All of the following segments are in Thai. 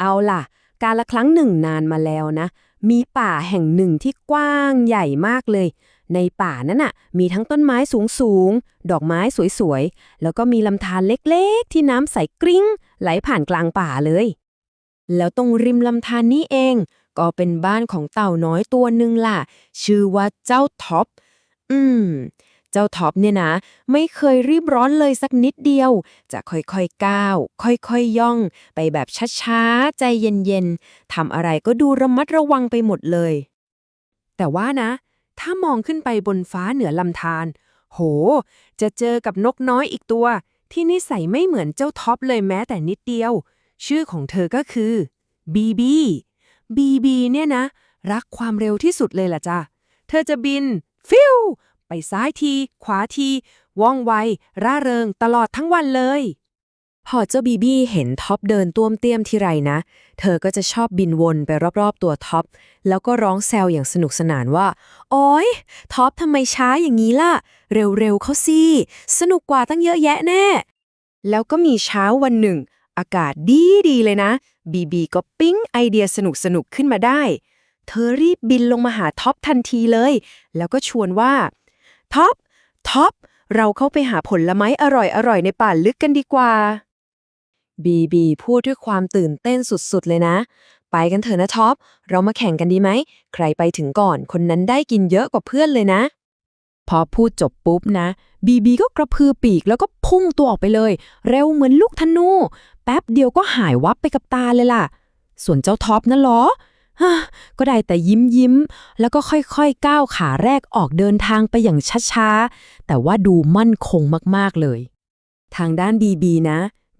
เอาล่ะ การละครั้งหนึ่งนานมาแล้วนะ มีป่าแห่งหนึ่งที่กว้างใหญ่มากเลย ในป่านั้นน่ะ มีทั้งต้นไม้สูงๆดอกไม้สวยๆ แล้วก็มีลำธารเล็กๆ ที่น้ำใสกริ้ง ไหลผ่านกลางป่าเลย แล้วตรงริมลำธารนี้เอง ก็เป็นบ้านของเต่าน้อยตัวหนึ่งล่ะ ชื่อว่าเจ้าท็อป อืม เจ้าท็อปเนี่ยนะ ไม่เคยรีบร้อนเลยสักนิดเดียว จะค่อยๆก้าว ค่อยๆย่อง ไปแบบช้าๆ ใจเย็นๆทำอะไรก็ดูระมัดระวังไปหมดเลย แต่ว่านะ ถ้ามองขึ้นไปบนฟ้าเหนือลำธารโห จะเจอกับนกน้อยอีกตัว ที่นิสัยไม่เหมือนเจ้าท็อปเลยแม้แต่นิดเดียว ชื่อของเธอก็คือบีบีบีบีเนี่ยนะ รักความเร็วที่สุดเลยล่ะจ้ะ เธอจะบิน ฟิว ไปซ้ายที ขวาที ว่องไว ร่าเริงตลอดทั้งวันเลย พอเจ้าบีบี้เห็นท็อปเดินต้วมเตี้ยมทีไรนะ เธอก็จะชอบบินวนไปรอบๆตัวท็อป แล้วก็ร้องแซวอย่างสนุกสนานว่า โอ๊ย ท็อปทำไมช้าอย่างนี้ล่ะ เร็วๆเขาสิ สนุกกว่าตั้งเยอะแยะแน่ แล้วก็มีเช้าวันหนึ่ง อากาศดีดีๆเลยนะ บีบีก็ปิ๊งไอเดียสนุกๆขึ้นมาได้ เธอรีบบินลงมาหาท็อปทันทีเลย แล้วก็ชวนว่า ท็อป ท็อป เราเข้าไปหาผลไม้อร่อยๆ ในป่าลึกกันดีกว่า บีบีพูดด้วยความตื่นเต้นสุดๆ เลยนะ ไปกันเถอะนะท็อป เรามาแข่งกันดีไหม ใครไปถึงก่อน คนนั้นได้กินเยอะกว่าเพื่อนเลยนะ พอพูดจบปุ๊บนะ บีบีก็กระพือปีกแล้วก็พุ่งตัวออกไปเลย เร็วเหมือนลูกธนู แป๊บเดียวก็หายวับไปกับตาเลยล่ะ ส่วนเจ้าท็อปนั่นเหรอ ก็ได้แต่ยิ้มยิ้ม แล้วก็ค่อยๆก้าวขาแรกออกเดินทางไปอย่างช้าๆ แต่ว่าดูมั่นคงมากๆเลย ทางด้านบีบีนะ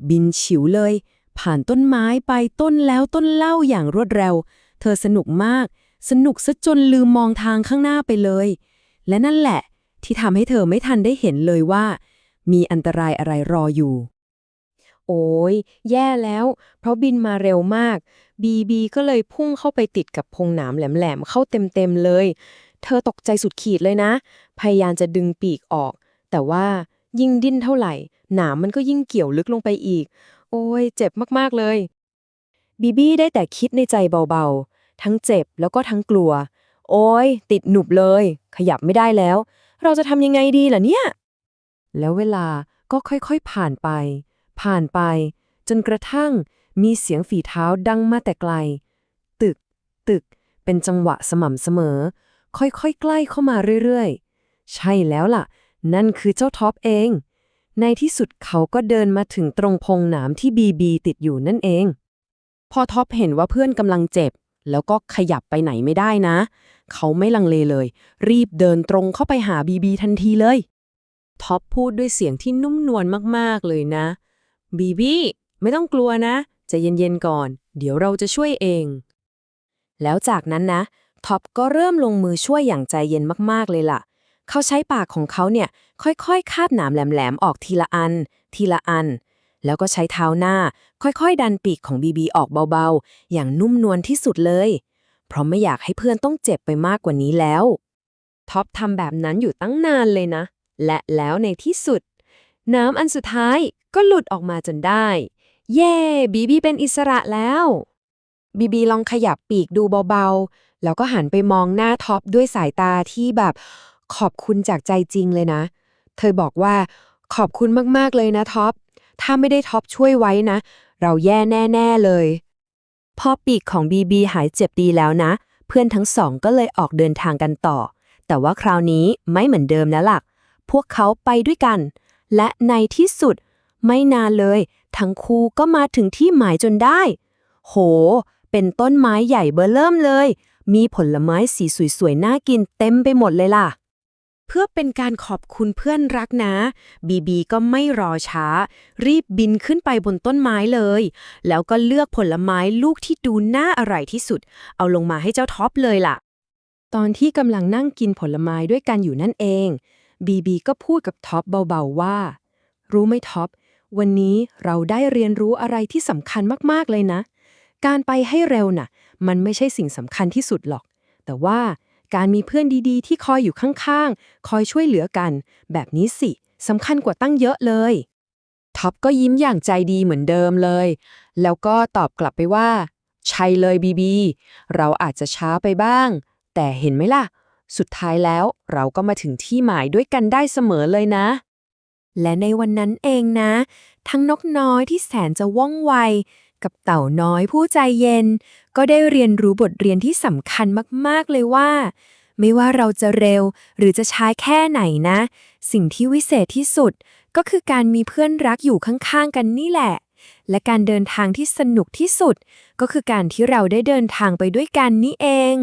บินฉิวเลย ผ่านต้นไม้ไปต้นแล้วต้นเล่าอย่างรวดเร็ว เธอสนุกมาก สนุกซะจนลืมมองทางข้างหน้าไปเลย และนั่นแหละ ที่ทำให้เธอไม่ทันได้เห็นเลยว่า มีอันตรายอะไรรออยู่ โอ้ยแย่แล้ว เพราะบินมาเร็วมาก บีบีก็เลยพุ่งเข้าไปติดกับพงหนามแหลมๆเข้าเต็มๆเลย เธอตกใจสุดขีดเลยนะ พยายามจะดึงปีกออก แต่ว่ายิ่งดิ้นเท่าไหร่ หนามมันก็ยิ่งเกี่ยวลึกลงไปอีก โอ้ยเจ็บมากๆเลย บีบี้ได้แต่คิดในใจเบาๆ ทั้งเจ็บแล้วก็ทั้งกลัว โอ้ยติดหนุบเลย ขยับไม่ได้แล้ว เราจะทำยังไงดีล่ะเนี่ย แล้วเวลาก็ค่อยๆผ่านไป ผ่านไป จนกระทั่ง มีเสียงฝีเท้าดังมาแต่ไกล ตึก ตึก เป็นจังหวะสม่ำเสมอ ค่อยๆ ใกล้เข้ามาเรื่อยๆ ใช่แล้วล่ะ นั่นคือเจ้าท็อปเอง ในที่สุดเขาก็เดินมาถึงตรงพงหนามที่บีบีติดอยู่นั่นเอง พอท็อปเห็นว่าเพื่อนกำลังเจ็บ แล้วก็ขยับไปไหนไม่ได้นะ เขาไม่ลังเลเลย รีบเดินตรงเข้าไปหาบีบีทันทีเลยท็อปพูดด้วยเสียงที่นุ่มนวลมากๆเลยนะ บีบีไม่ต้องกลัวนะ จะเย็นๆก่อน เดี๋ยวเราจะช่วยเอง แล้วจากนั้นนะท็อปก็เริ่มลงมือช่วยอย่างใจเย็นมากๆเลยล่ะ เขาใช้ปากของเขาเนี่ยค่อยๆ คาบหนามแหลมๆ ออกทีละอัน ทีละอัน แล้วก็ใช้เท้าหน้า ค่อยๆ ดันปีกของบีบีออกเบาๆ อย่างนุ่มนวลที่สุดเลย เพราะไม่อยากให้เพื่อนต้องเจ็บไปมากกว่านี้แล้วท็อปทำแบบนั้นอยู่ตั้งนานเลยนะ และแล้วในที่สุด น้ำอันสุดท้ายก็หลุดออกมาจนได้ เย้บีบีเป็นอิสระแล้ว บีบีลองขยับปีกดูเบาๆ แล้วก็หันไปมองหน้าท็อปด้วยสายตาที่แบบขอบคุณจากใจจริงเลยนะ เธอบอกว่าขอบคุณมากๆเลยนะท็อป ถ้าไม่ได้ท็อปช่วยไว้นะ เราแย่แน่ ๆ เลย พอปีกของบีบีหายเจ็บดีแล้วนะ เพื่อนทั้งสองก็เลยออกเดินทางกันต่อ แต่ว่าคราวนี้ไม่เหมือนเดิมแล้วล่ะพวกเขาไปด้วยกัน และในที่สุด ไม่นานเลย ทั้งคู่ก็มาถึงที่หมายจนได้ โห เป็นต้นไม้ใหญ่เบ้อเริ่มเลย มีผลไม้สีสวยๆ น่ากินเต็มไปหมดเลยล่ะ เพื่อเป็นการขอบคุณเพื่อนรักนะ บีบีก็ไม่รอช้า รีบบินขึ้นไปบนต้นไม้เลย แล้วก็เลือกผลไม้ลูกที่ดูน่าอร่อยที่สุด เอาลงมาให้เจ้าท็อปเลยล่ะ ตอนที่กำลังนั่งกินผลไม้ด้วยกันอยู่นั่นเองบีบีก็พูดกับท็อปเบาๆว่า รู้ไหมท็อป วันนี้เราได้เรียนรู้อะไรที่สำคัญมากๆเลยนะ การไปให้เร็วน่ะ มันไม่ใช่สิ่งสำคัญที่สุดหรอก แต่ว่าการมีเพื่อนดีๆ ที่คอยอยู่ข้างๆ คอยช่วยเหลือกัน แบบนี้สิสำคัญกว่าตั้งเยอะเลยท็อปก็ยิ้มอย่างใจดีเหมือนเดิมเลย แล้วก็ตอบกลับไปว่า ใช่เลยบีบี เราอาจจะช้าไปบ้าง แต่เห็นไหมล่ะ สุดท้ายแล้วเราก็มาถึงที่หมายด้วยกันได้เสมอเลยนะ และในวันนั้นเองนะ ทั้งนกน้อยที่แสนจะว่องไว กับเต่าน้อยผู้ใจเย็น ก็ได้เรียนรู้บทเรียนที่สำคัญมากๆเลยว่า ไม่ว่าเราจะเร็วหรือจะช้าแค่ไหนนะ สิ่งที่วิเศษที่สุด ก็คือการมีเพื่อนรักอยู่ข้างๆกันนี่แหละ และการเดินทางที่สนุกที่สุด ก็คือการที่เราได้เดินทางไปด้วยกันนี่เอง